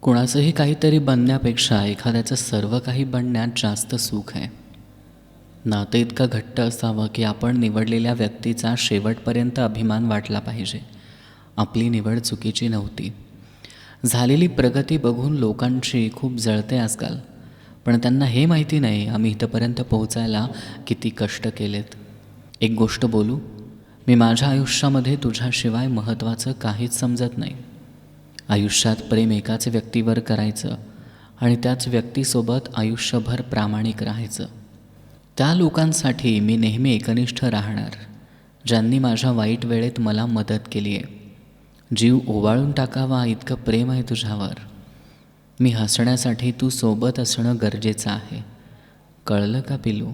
कोणाचंही काहीतरी बनण्यापेक्षा एखाद्याचं सर्व काही बनण्यात जास्त सुख आहे. नातं इतकं घट्ट असावं की आपण निवडलेल्या व्यक्तीचा शेवटपर्यंत अभिमान वाटला पाहिजे. आपली निवड चुकीची नव्हती. झालेली प्रगती बघून लोकांची खूप जळते आजकाल. पण त्यांना हे माहिती नाही आम्ही इथंपर्यंत पोहोचायला किती कष्ट केलेत. एक गोष्ट बोलू? मी माझ्या आयुष्यामध्ये तुझ्याशिवाय महत्त्वाचं काहीच समजत नाही. आयुष्यात प्रेम एकाच व्यक्तीवर करायचं आणि त्याच व्यक्तीसोबत आयुष्यभर प्रामाणिक राहायचं. त्या लोकांसाठी मी नेहमी एकनिष्ठ राहणार ज्यांनी माझ्या वाईट वेळेत मला मदत केली आहे. जीव ओवाळून टाकावा इतकं प्रेम आहे तुझ्यावर. मी हसण्यासाठी तू सोबत असणं गरजेचं आहे. कळलं का पिलू?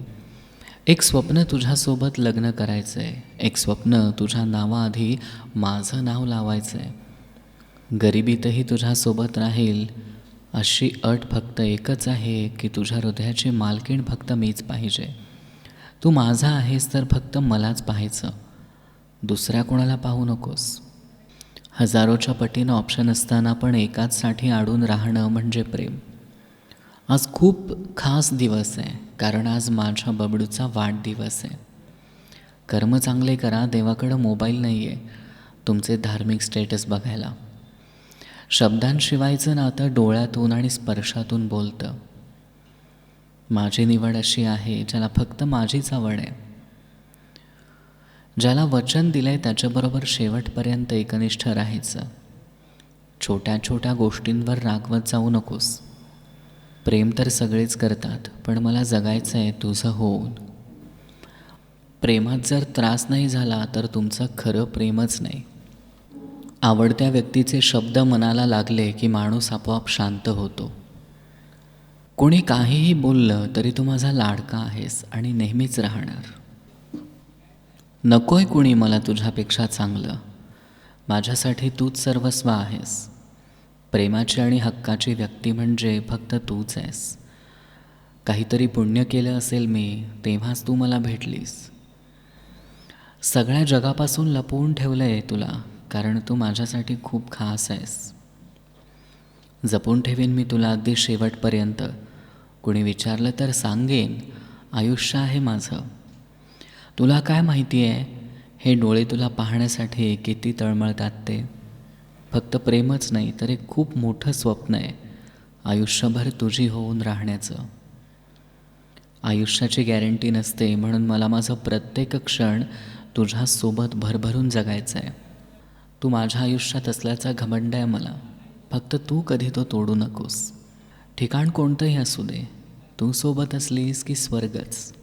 एक स्वप्न तुझ्यासोबत लग्न करायचं आहे एक स्वप्न तुझ्या नावाआधी माझं नाव लावायचं आहे गरिबीतही तुझ्यासोबत राहील अशी अट फक्त एकच आहे की तुझ्या हृदयाची मालकीण फक्त मीच पाहिजे. तू माझा आहेस तर फक्त मलाच पाहायचं. दुसऱ्या कोणाला पाहू नकोस. हजारोच्या पटीनं ऑप्शन असताना पण एकाचसाठी अडून राहणं म्हणजे प्रेम. आज खूप खास दिवस आहे कारण आज माझ्या बबडूचा वाढदिवस आहे. कर्म चांगले करा देवाकडं मोबाईल नाही आहे तुमचे धार्मिक स्टेटस बघायला. शब्दांशिवायचं नातं डोळ्यातून आणि स्पर्शातून बोलतं. माझी निवड अशी आहे ज्याला फक्त माझीच आवड आहे. ज्याला वचन दिलं आहे त्याच्याबरोबर शेवटपर्यंत एकनिष्ठ राहायचं. छोट्या छोट्या गोष्टींवर रागवत जाऊ नकोस. प्रेम तर सगळेच करतात पण मला जगायचं आहे तुझं होऊन. प्रेमात जर त्रास नाही झाला तर तुमचं खरं प्रेमच नाही. आवडत्या व्यक्तीचे शब्द मनाला लागले की माणूस आपोआप शांत होतो. कोणी काहीही बोललं तरी तू माझा लाडका आहेस आणि नेहमीच राहणार. नकोय कुणी मला तुझ्यापेक्षा चांगलं. माझ्यासाठी तूच सर्वस्व आहेस. प्रेमाची आणि हक्काची व्यक्ती म्हणजे फक्त तूच आहेस. काहीतरी पुण्य केलं असेल मी तेव्हाच तू मला भेटलीस. सगळ्या जगापासून लपवून ठेवलं आहे तुला. कारण तू माझ्यासाठी खूप खास आहेस. जपून ठेवीन मी तुला अगदी शेवटपर्यंत. कुणी विचारलं तर सांगेन आयुष्य आहे माझं. तुला काय माहिती आहे हे डोळे तुला पाहण्यासाठी किती तळमळतात ते. फक्त प्रेमच नाही तर एक खूप मोठं स्वप्न आहे. आयुष्यभर तुझी होऊन राहण्याचं. आयुष्याची गॅरंटी नसते म्हणून मला माझं प्रत्येक क्षण तुझ्यासोबत भरभरून जगायचं आहे तू माझ्या आयुष्यात असल्याचा घमंड आहे मला. फक्त तू कधी तो तोडू नकोस. ठिकाण कोणतंही असू दे. तू सोबत असलीस की स्वर्गच.